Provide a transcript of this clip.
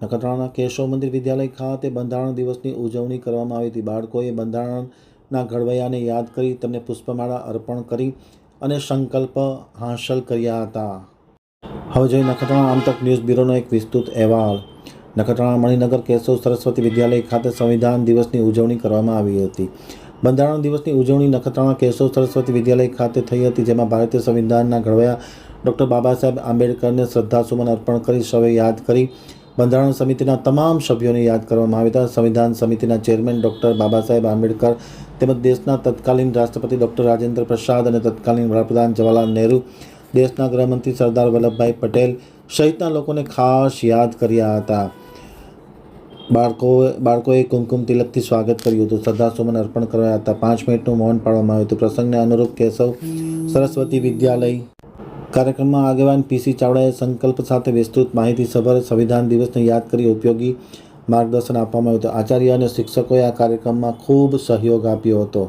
નખત્રાણાના કેશવ મંદિર વિદ્યાલય ખાતે બંધારણ દિવસની ઉજવણી કરવામાં આવી હતી. બાળકોએ બંધારણના ઘડવૈયાને યાદ કરી તેમને પુષ્પમાળા અર્પણ કરી અને સંકલ્પ હાંસલ કર્યા હતા. હવે જોઈએ નખત્રાણા આમતક ન્યૂઝ બ્યુરોનો એક વિસ્તૃત અહેવાલ. નખત્રાણા મણિનગર કેશવ સરસ્વતી વિદ્યાલય ખાતે સંવિધાન દિવસની ઉજવણી કરવામાં આવી હતી. બંધારણ દિવસની ઉજવણી નખત્રાણા કેશવ સરસ્વતી વિદ્યાલય ખાતે થઈ હતી, જેમાં ભારતીય સંવિધાનના ઘડવૈયા ડૉક્ટર બાબા સાહેબ આંબેડકરને શ્રદ્ધાસુમન અર્પણ કરી, સૌએ યાદ કરી બંધારણ સમિતિના તમામ સભ્યોને યાદ કરવામાં આવ્યા હતા. સંવિધાન સમિતિના ચેરમેન ડૉક્ટર બાબા સાહેબ આંબેડકર તેમજ દેશના તત્કાલીન રાષ્ટ્રપતિ ડૉક્ટર રાજેન્દ્ર પ્રસાદ અને તત્કાલીન વડાપ્રધાન જવાહરલાલ નહેરુ, દેશના ગૃહમંત્રી સરદાર વલ્લભભાઈ પટેલ સહિતના લોકોને ખાસ યાદ કર્યા હતા. બાળકો બાળકોએ કુમકુમ તિલકથી સ્વાગત કર્યું હતું. શ્રદ્ધાસુમન અર્પણ કર્યા હતા. પાંચ મિનિટનું મૌન પાડવામાં આવ્યું હતું. પ્રસંગને અનુરૂપ કેશવ સરસ્વતી વિદ્યાલય કાર્યક્રમમાં આગેવાન પીસી ચાવડાએ સંકલ્પ સાથે વિસ્તૃત માહિતીસભર સંવિધાન દિવસને યાદ કરી ઉપયોગી માર્ગદર્શન આપવામાં આવ્યું હતું. આચાર્ય અને શિક્ષકોએ આ કાર્યક્રમમાં ખૂબ સહયોગ આપ્યો હતો.